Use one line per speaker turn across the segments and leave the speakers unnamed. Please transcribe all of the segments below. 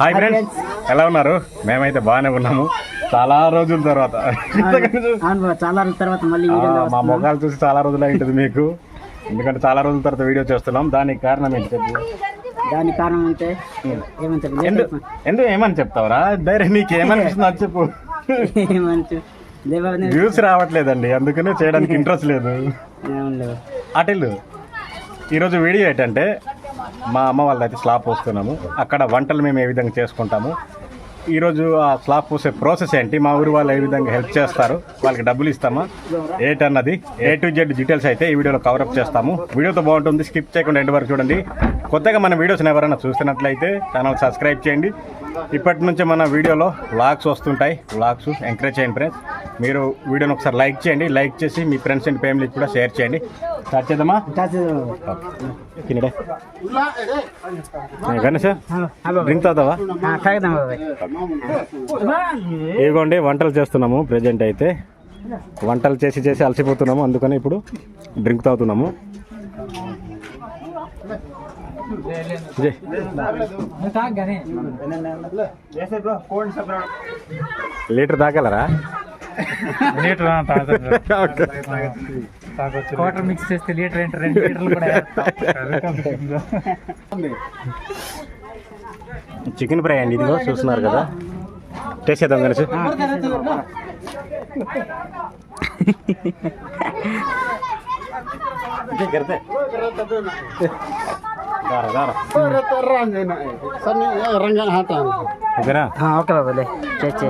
Hi friends ఎలా ఉన్నారు? మేమైతే బాగానే ఉన్నాము. చాలా రోజుల తర్వాత.
చాలా రోజుల తర్వాత మళ్ళీ
మా మొఖాలు చూసి చాలా రోజులు అయింటుంది మీకు. ఎందుకంటే చాలా రోజుల తర్వాత వీడియో చేస్తున్నాం. దానికి కారణం ఏంటి చెప్పు?
దానికి కారణం అంటే ఏమంటే
ఎందుకు ఎందుకు ఏమని చెప్తావురా? డైరెక్ట్ నీకు ఏమనిపిస్తుంది అది చెప్పు.
దేవాన్ని
వ్యూస్ రావట్లేదండి అందుకనే చేయడానికి ఇంట్రెస్ట్ లేదు. అటెళ్ళు ఈరోజు వీడియో ఏంటంటే మా అమ్మ వాళ్ళైతే స్లాబ్ పోస్తున్నాము. అక్కడ వంటలు మేము ఏ విధంగా చేసుకుంటాము? ఈరోజు ఆ స్లాబ్ పోసే ప్రాసెస్ ఏంటి? మా ఊరి వాళ్ళు ఏ విధంగా హెల్ప్ చేస్తారు? వాళ్ళకి డబ్బులు ఇస్తామా? ఏంటన్నది ఏ టు జెడ్ డీటెయిల్స్ అయితే ఈ వీడియోలో కవరప్ చేస్తాము. వీడియోతో బాగుంటుంది. స్కిప్ చేయకుండా ఎండ్ వరకు చూడండి. కొత్తగా మన వీడియోస్ని ఎవరైనా చూస్తున్నట్లయితే ఛానల్ సబ్స్క్రైబ్ చేయండి. ఇప్పటి నుంచి మన వీడియోలో వ్లాగ్స్ వస్తుంటాయి. వ్లాగ్స్ ఎంకరేజ్ చేయండి ఫ్రెండ్స్ మీరు వీడియోని ఒకసారి లైక్ చేయండి. లైక్ చేసి మీ ఫ్రెండ్స్ అండ్ ఫ్యామిలీకి కూడా షేర్ చేయండి. స్టార్ట్ చేద్దామా? గణేష్? డ్రింక్ తాగుతావా? ఇదిగోండి వంటలు చేస్తున్నాము. ప్రజెంట్ అయితే వంటలు చేసి చేసి అలసిపోతున్నాము. అందుకని ఇప్పుడు డ్రింక్ తాగుతున్నాము. లీటర్ తాగలరా?
లీటర్ మిక్స్ చేస్తే లీటర్ రెండు లీటర్లు కూడా
చికెన్ ఫ్రై అండి ఇదిగో చూస్తున్నారు కదా. టేస్ట్ చేద్దాం కలిసి ఓకేనా?
ఓకే బాబాయ్. చేసి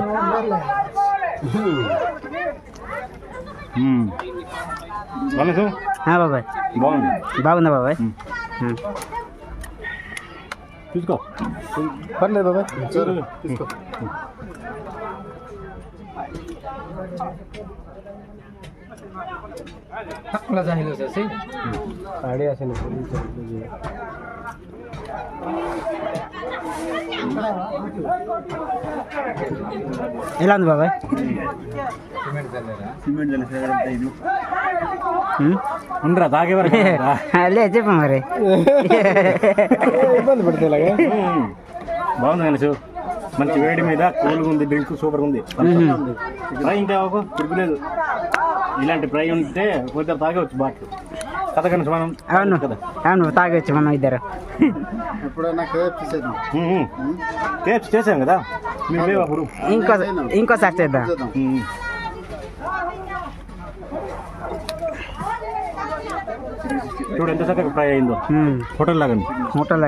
మ్మ్. మనసు
బాబాయ్
బాగుంది
బాగుందా బాబాయ్
తీసుకో.
పర్లేదు బాబాయ్
తీసుకో
ఎలా ఉంది బాబాయ్?
ఉండరా తాగే వరకు.
లే చెప్పు మరి.
ఇబ్బంది పడితే ఇలాగే.
బాగుంది కనీసు మంచి వేడి మీద కూల్గా ఉంది డ్రింక్ సూపర్ ఉంది. ఫ్రై ఇంకా ఒక తిరుగులేదు ఇలాంటి ఫ్రై ఉంటే కొంచెం తాగవచ్చు బాట్లు. మనం
అవును.
కదా
అవును తాగొచ్చు మనం ఇద్దరు.
చేసాం కదా?
ఇంకోసారి చేద్దాం.
చూడు ఎంత చక్కగా ఫ్రై అయిందో. హోటల్ లాగా
హోటల్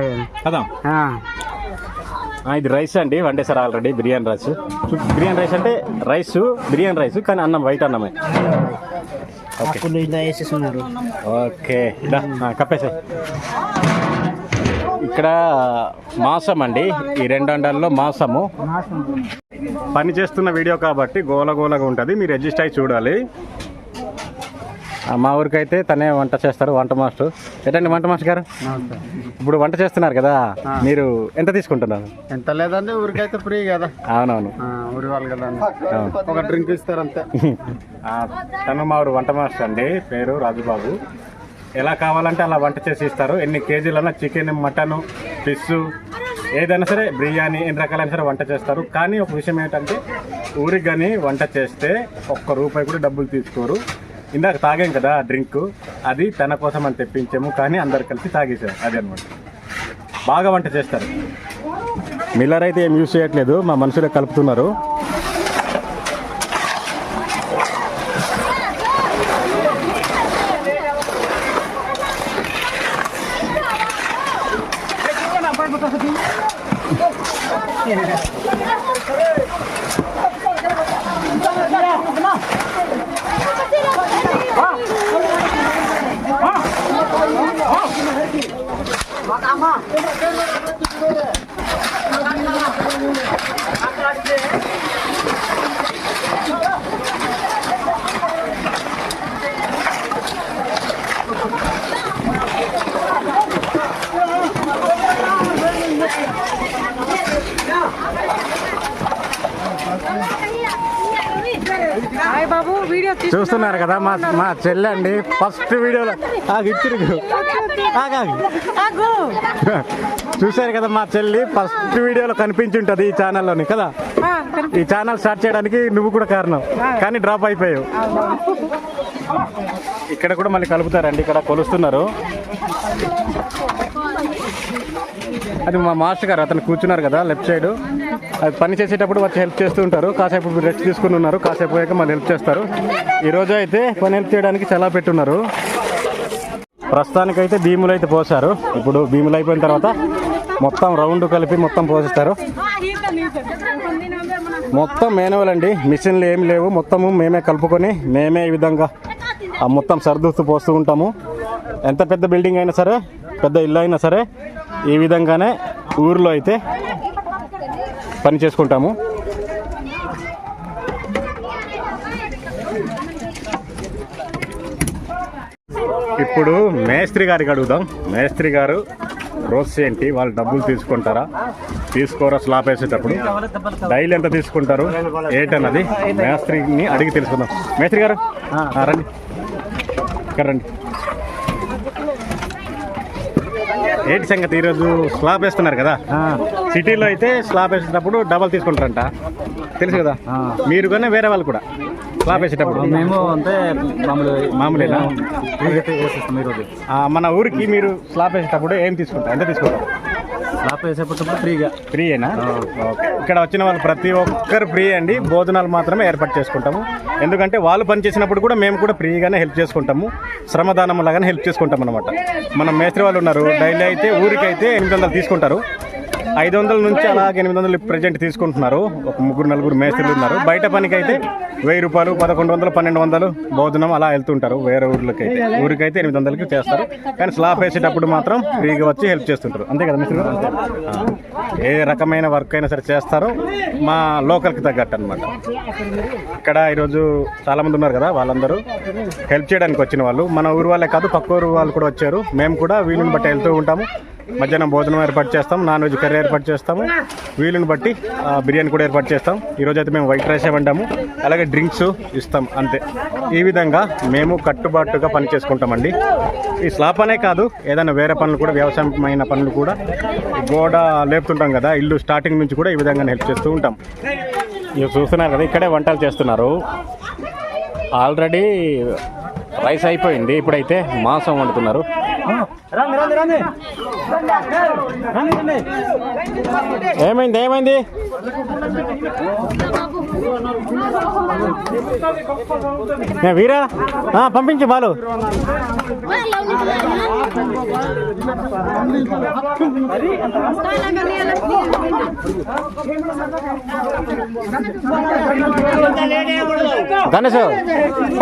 కదా?
ఆ.
ఆ, ఇది రైస్ అండి. వండేసారు already biryani rice. Biryani rice అంటే రైస్ బిర్యానీ రైస్ కానీ అన్నం వైట్ అన్నమే.
అప్పులు ఇలా వేసేస్తున్నారు
ఓకే కప్పేసాయి ఇక్కడ మాసం అండి ఈ రెండు అండాల్లో మాసము. పని చేస్తున్న వీడియో కాబట్టి గోల గోలగా ఉంటుంది. మీరు అడ్జస్ట్ అయి చూడాలి. మా ఊరికైతే తనే వంట చేస్తారు వంట మాస్టర్. ఏంటండి వంట మాస్టర్ గారు? ఇప్పుడు వంట చేస్తున్నారు కదా మీరు ఎంత తీసుకుంటున్నారు?
ఎంత లేదండి ఊరికైతే ఫ్రీ కదా.
అవునవును.
ఊరి వాళ్ళు కదా. ఒక డ్రింక్ ఇస్తారు అంతే.
తను మా ఊరు వంట మాస్టర్ అండి పేరు రాజుబాబు. ఎలా కావాలంటే అలా వంట చేసి ఇస్తారు. ఎన్ని కేజీలన్నా చికెన్ మటన్ ఫిష్ ఏదైనా సరే బిర్యానీ ఎన్ని రకాలైనా సరే వంట చేస్తారు. కానీ ఒక విషయం ఏంటంటే ఊరికి కానీ వంట చేస్తే ఒక్క రూపాయి కూడా డబ్బులు తీసుకోరు. ఇందాక తాగాం కదా డ్రింక్. అది తన కోసం అని తెప్పించాము కానీ అందరు కలిసి తాగేసాము అదే అనమాట బాగా వంట చేస్తారు. మిల్లర్ అయితే ఏం యూజ్ చేయట్లేదు మా మనుషులే కలుపుతున్నారు. చూస్తున్నారు కదా మా మా చెల్లె అండి ఫస్ట్ వీడియోలో ఆగు ఇచ్చిరు ఆగు, ఆగు. చూశారు కదా మా చెల్లి ఫస్ట్ వీడియోలో కనిపించి ఉంటుంది ఈ ఛానల్లోని కదా? ఈ ఛానల్ స్టార్ట్ చేయడానికి నువ్వు కూడా కారణం. కానీ డ్రాప్ అయిపోయావు. ఇక్కడ కూడా మళ్ళీ కలుపుతారండి ఇక్కడ కొలుస్తున్నారు. అది మా మాస్టర్ గారు అతను కూర్చున్నారు కదా లెఫ్ట్ సైడ్. అది పని చేసేటప్పుడు వచ్చి హెల్ప్ చేస్తూ ఉంటారు. కాసేపు రెస్ట్ తీసుకుని ఉన్నారు. కాసేపు పోయాక మళ్ళీ హెల్ప్ చేస్తారు. ఈరోజు అయితే పని హెల్ప్ చేయడానికి చాలా పెట్టున్నారు. ప్రస్తుతానికైతే భీములు అయితే పోసారు ఇప్పుడు భీములు అయిపోయిన తర్వాత మొత్తం రౌండ్ కలిపి మొత్తం పోసిస్తారు. మొత్తం మేనువల్ అండి. మిషన్లు ఏమి లేవు. మొత్తము మేమే కలుపుకొని మేమే ఈ విధంగా ఆ మొత్తం సరిదూస్తూ పోస్తూ ఉంటాము. ఎంత పెద్ద బిల్డింగ్ అయినా సరే పెద్ద ఇల్లు అయినా సరే ఈ విధంగానే ఊర్లో అయితే పని చేసుకుంటాము. ఇప్పుడు మేస్త్రి గారికి అడుగుదాం. మేస్త్రి గారు రోజు ఏంటి? వాళ్ళు డబ్బులు తీసుకుంటారా? తీసుకోరా? స్లాబ్ వేసేటప్పుడు. డైలీ ఎంత తీసుకుంటారు? ఏంటన్నది మేస్త్రిని అడిగి తెలుసుకుందాం. మేస్త్రి గారు రండి. ఇక్కడ రండి. ఏంటి సంగతి? ఈరోజు స్లాబ్ వేస్తున్నారు కదా. సిటీలో అయితే స్లాబ్ వేసేటప్పుడు డబల్ తీసుకుంటారంట. తెలుసు కదా? మీరు కానీ వేరే వాళ్ళు కూడా స్లాబ్ వేసేటప్పుడు.
మేము అంటే మామూలు
మామూలేనా? ఆ, మన ఊరికి మీరు స్లాబ్ వేసేటప్పుడు ఏం తీసుకుంటారు? ఎంత తీసుకుంటారు?
ఫ్రీగా.
ఫ్రీయేనా? ఓకే. ఇక్కడ వచ్చిన వాళ్ళు ప్రతి ఒక్కరు ఫ్రీ అండి. భోజనాలు మాత్రమే ఏర్పాటు చేసుకుంటాము. ఎందుకంటే వాళ్ళు పని చేసినప్పుడు కూడా మేము కూడా ఫ్రీగానే హెల్ప్ చేసుకుంటాము. శ్రమదానం లాగానే హెల్ప్ చేసుకుంటాం అనమాట మన మేస్త్రి వాళ్ళు ఉన్నారు. డైలీ అయితే ఊరికైతే ఎనిమిది వందలు తీసుకుంటారు. ఐదు వందల నుంచి అలాగే ఎనిమిది వందలు ప్రజెంట్ తీసుకుంటున్నారు. ఒక ముగ్గురు నలుగురు మేస్త్రులు ఉన్నారు. బయట పనికి అయితే వెయ్యి రూపాయలు పదకొండు వందలు పన్నెండు వందలు భోజనం అలా వెళ్తుంటారు. వేరే ఊర్లకి అయితే ఊరికైతే ఎనిమిది వందలకి చేస్తారు. కానీ స్లాబ్ వేసేటప్పుడు మాత్రం ఫ్రీగా వచ్చి హెల్ప్ చేస్తుంటారు. అంతే కదా ఆ. ఏ రకమైన వర్క్ అయినా సరే చేస్తారు. మా లోకల్కి తగ్గట్టు అనమాట ఇక్కడ ఈరోజు చాలా మంది ఉన్నారు కదా వాళ్ళందరూ. హెల్ప్ చేయడానికి వచ్చిన వాళ్ళు. మన ఊరు వాళ్ళే కాదు పక్క ఊరు వాళ్ళు కూడా వచ్చారు. మేము కూడా వీలుని బట్టి వెళ్తూ ఉంటాము. మధ్యాహ్నం భోజనం ఏర్పాటు చేస్తాం నాన్ వెజ్ కర్రీ ఏర్పాటు చేస్తాము వీలుని బట్టి బిర్యానీ కూడా ఏర్పాటు చేస్తాం. ఈరోజు అయితే మేము వైట్ రైస్ వండాము అలాగే డ్రింక్స్ ఇస్తాం అంతే. ఈ విధంగా మేము కట్టుబాటుగా పని చేసుకుంటామండి. ఈ స్లాబ్ అనే కాదు ఏదైనా వేరే పనులు కూడా వ్యవసాయమైన పనులు కూడా గోడ లేపుతుంటాం కదా ఇల్లు స్టార్టింగ్ నుంచి కూడా ఈ విధంగా హెల్ప్ చేస్తూ ఉంటాం. ఇవి చూస్తున్నారు కదా ఇక్కడే వంటలు చేస్తున్నారు. ఆల్రెడీ రైస్ అయిపోయింది ఇప్పుడైతే మాంసం వండుతున్నారు. ఏమైంది ఏమైంది? వీరా? పంపించు బాలు. గణేష్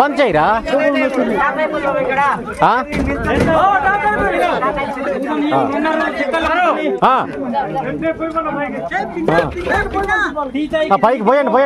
పంచైరా ఆ. పైకి పోయండి పోయండి.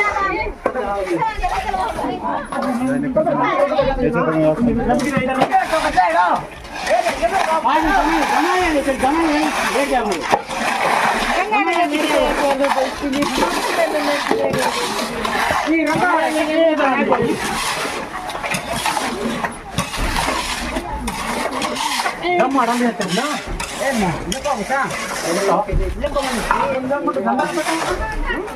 ಮಾಡಂದ್ರೆ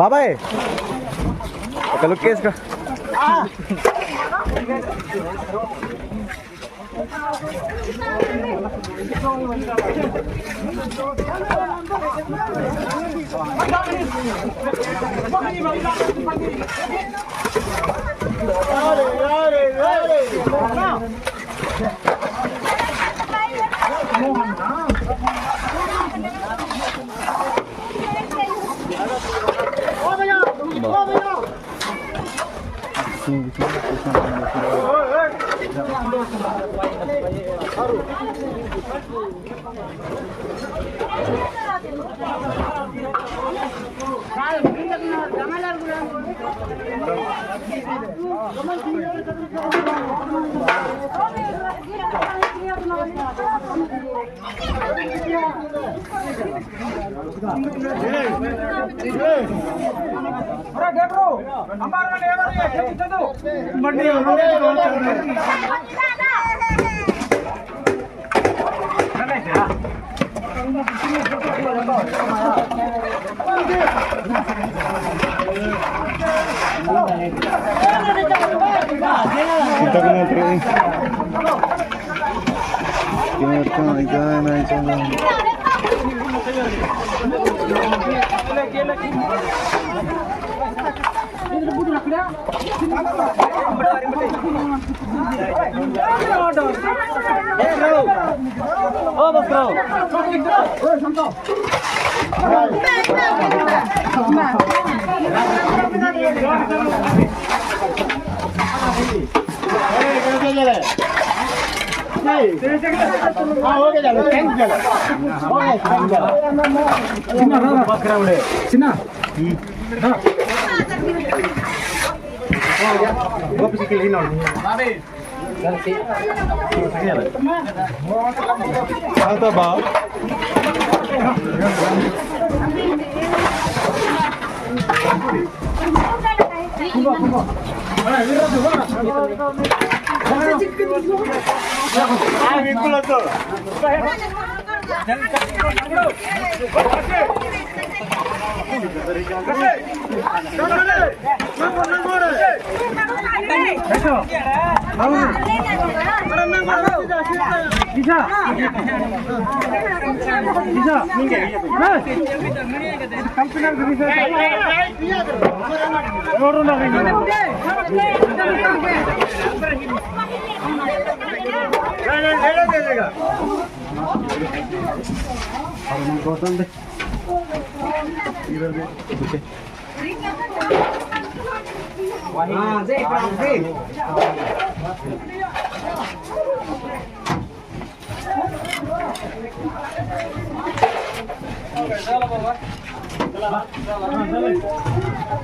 బాబాయ్ ఒక లుక్ వేసుకో
Dale, dale, dale. 예.
예. Mandi Kita a pergi. Kita kena pergi. ও বস রাও ও শান্ত
এই গেলে
చిన్న
బా Come on, ಕಂಪ್ಯೂಟರ್ కోసండి ఓకే
అదే చాలా బాబా చాలా
చాలా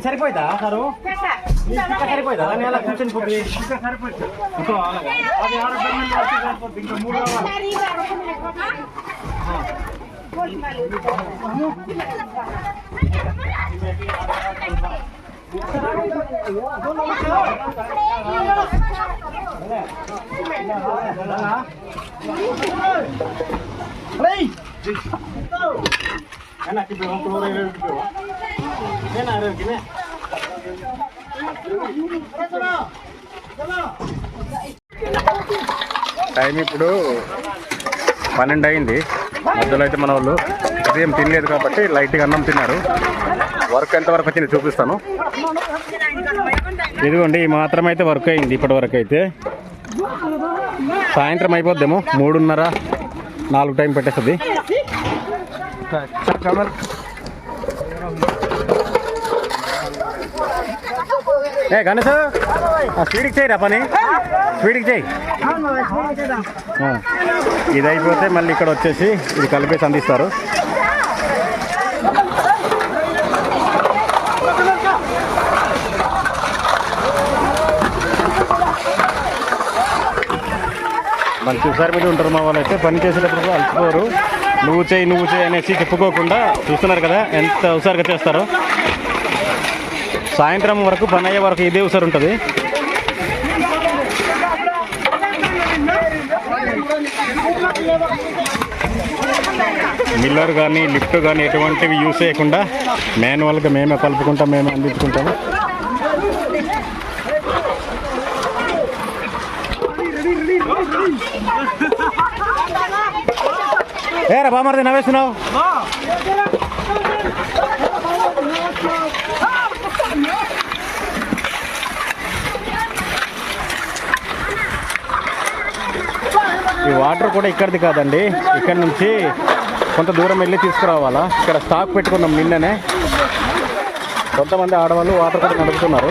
पछाडि पो त साह्रो पछाडि पो त अनि यसलाई कुचन पुग्ने Thank you. టైం ఇప్పుడు పన్నెండు అయింది. మధ్యలో అయితే మన వాళ్ళు ఉదయం తినలేదు కాబట్టి లైట్గా అన్నం తిన్నారు. వర్క్ ఎంతవరకు వచ్చింది చూపిస్తాను. ఇదిగోండి ఈ మాత్రం అయితే వర్క్ అయింది ఇప్పటి వరకు అయితే. సాయంత్రం అయిపోద్దేమో మూడున్నర నాలుగు టైం పెట్టేస్తుంది. ఏ గణేష్ ఆ స్పీడ్కి చేయరా పని. స్పీడ్కి చేయి. ఇది అయిపోతే మళ్ళీ ఇక్కడ వచ్చేసి ఇది కలిపేసి అందిస్తారు. మంచి హుషారు మీద ఉంటారు మా వాళ్ళు అయితే పని చేసేటప్పుడు కూడా అలసిపోరు. నువ్వు చేయి నువ్వు చేయి అనేసి చెప్పుకోకుండా చూస్తున్నారు కదా ఎంత హుషారుగా చేస్తారో. సాయంత్రం వరకు పని అయ్యే వరకు ఇదే హుషారు ఉంటుంది. మిల్లర్ కానీ లిఫ్ట్ కానీ ఎటువంటివి యూస్ చేయకుండా మాన్యువల్గా మేమే కలుపుకుంటాం మేమే అందించుకుంటాము ఏరా బామర్ది నవ్వేస్తున్నావు? ఈ వాటర్ కూడా ఇక్కడిది కాదండి. ఇక్కడ నుంచి కొంత దూరం వెళ్ళి తీసుకురావాలా? ఇక్కడ స్టాక్ పెట్టుకున్నాం నిన్ననే. కొంతమంది ఆడవాళ్ళు వాటర్ కూడా నడుపుతున్నారు.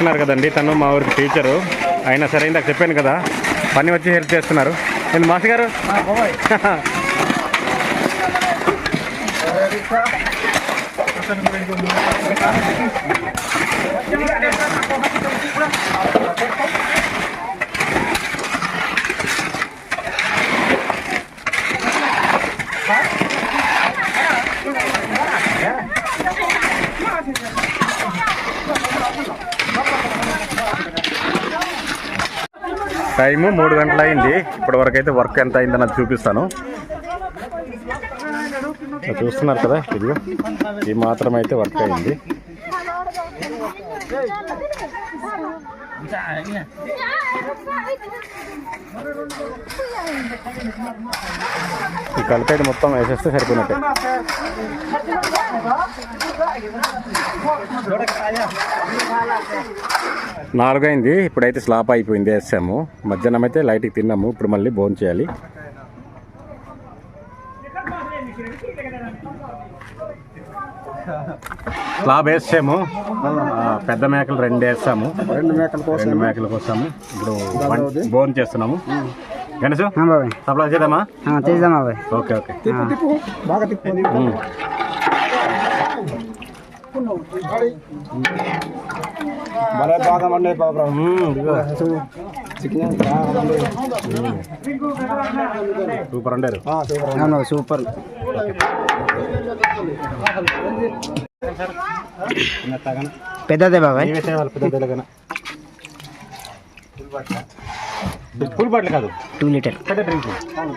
చేస్తున్నారు కదండి తను మా ఊరికి టీచరు అయినా సరే ఇందాక చెప్పాను కదా పని వచ్చి హెల్ప్ చేస్తున్నారు. నేను మాస్ గారు? టైము మూడు గంటలు అయింది ఇప్పటి వరకు అయితే వర్క్ ఎంత అయిందని అది చూపిస్తాను చూస్తున్నారు కదా ఇదిగో ఈ మాత్రం అయితే వర్క్ అయింది. ఈ కలిపేది మొత్తం వేసేస్తే సరిపోయినట్టే. నాలుగైంది ఇప్పుడైతే స్లాప్ అయిపోయింది వేసాము. మధ్యాహ్నం అయితే లైట్కి తిన్నాము ఇప్పుడు మళ్ళీ భోజనం చేయాలి. స్లాబ్ వేసాము. పెద్ద మేకలు రెండు వేసాము.
రెండు మేకల కోసం
రెండు మేకల కోసాము. ఇప్పుడు భోజనం చేస్తున్నాము. గణేష్ సప్లై చేద్దామా?
చేద్దాం బాబాయ్.
Okay okay. బాగా. భలే బాబు
సూపర్ అండారు
సూపర్.
సూపర్. పెద్దదే బాబాయ్.
ఫుల్ బాటిల్ కాదు.
టూ లీటర్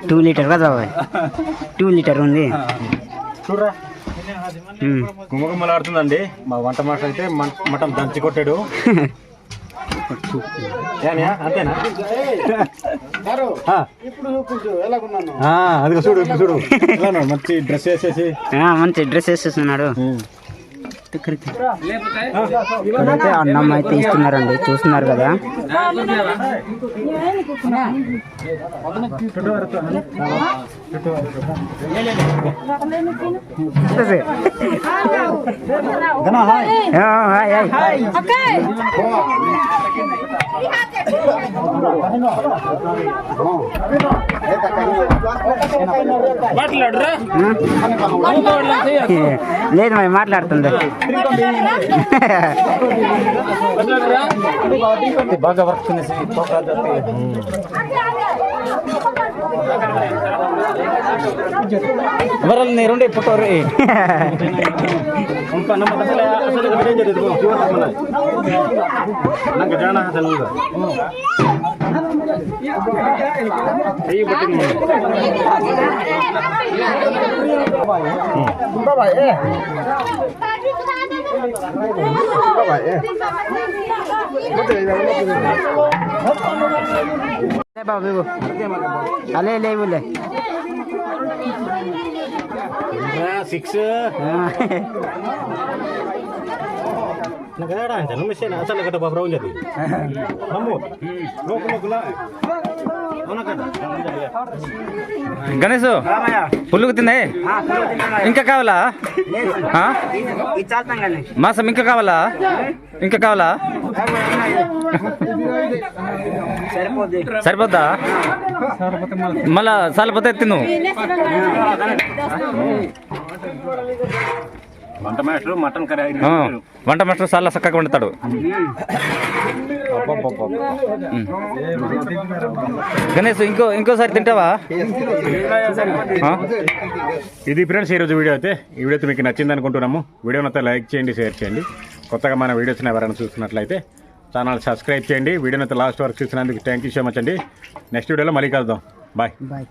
టూ లీటర్ కదా బాబాయ్. టూ లీటర్ ఉంది.
చూడరా. గుమ్మగుమ్మలాడుతుందండి మా వంట మాస్టర్ అయితే మటన్ దంచి కొట్టాడు? అంతేనా? అదిగో చూడు? మంచి డ్రెస్ వేసేసి.
ఆ, మంచి డ్రెస్ వేసేస్తున్నాడు. ఇక్కడైతే అన్నం అయితే ఇస్తున్నారండి చూస్తున్నారు కదా. లేదు మరి మాట్లాడుతుంది
బాగా వర్క్ చేసి Meron ni Ronde putor eh. Unta nama kasih lah, asal kita jadi tu, jiwa
tak mana. Nang kejana hasil
juga. Chúng bảy e. Chúng bảy e. Đây bao nhiêu? À lên lên luôn này. Six.
Ganesh పుల్లుకు తిందే ఇంకా కావాలా మాసం ఇంకా కావాలా ఇంకా కావాలా
సరిపోద్దా
మళ్ళా సరిపోతే తిను
వంట మాస్టర్ మటన్ కర్రీ
ఆ, వంట మాస్టర్ చాలా చక్కగా వండుతాడు. గణేష్ ఇంకో ఇంకోసారి తింటావా?
ఇది ఫ్రెండ్స్ ఈరోజు వీడియో అయితే ఈ వీడియో అయితే మీకు నచ్చింది అనుకుంటున్నాము. వీడియోని అయితే లైక్ చేయండి షేర్ చేయండి. కొత్తగా మన వీడియోస్ని ఎవరైనా చూస్తున్నట్లయితే ఛానల్ సబ్స్క్రైబ్ చేయండి. వీడియోని అయితే లాస్ట్ వరకు చూసినందుకు థ్యాంక్ యూ సో మచ్ అండి. నెక్స్ట్ వీడియోలో మళ్ళీ కలుద్దాం. Bye
bye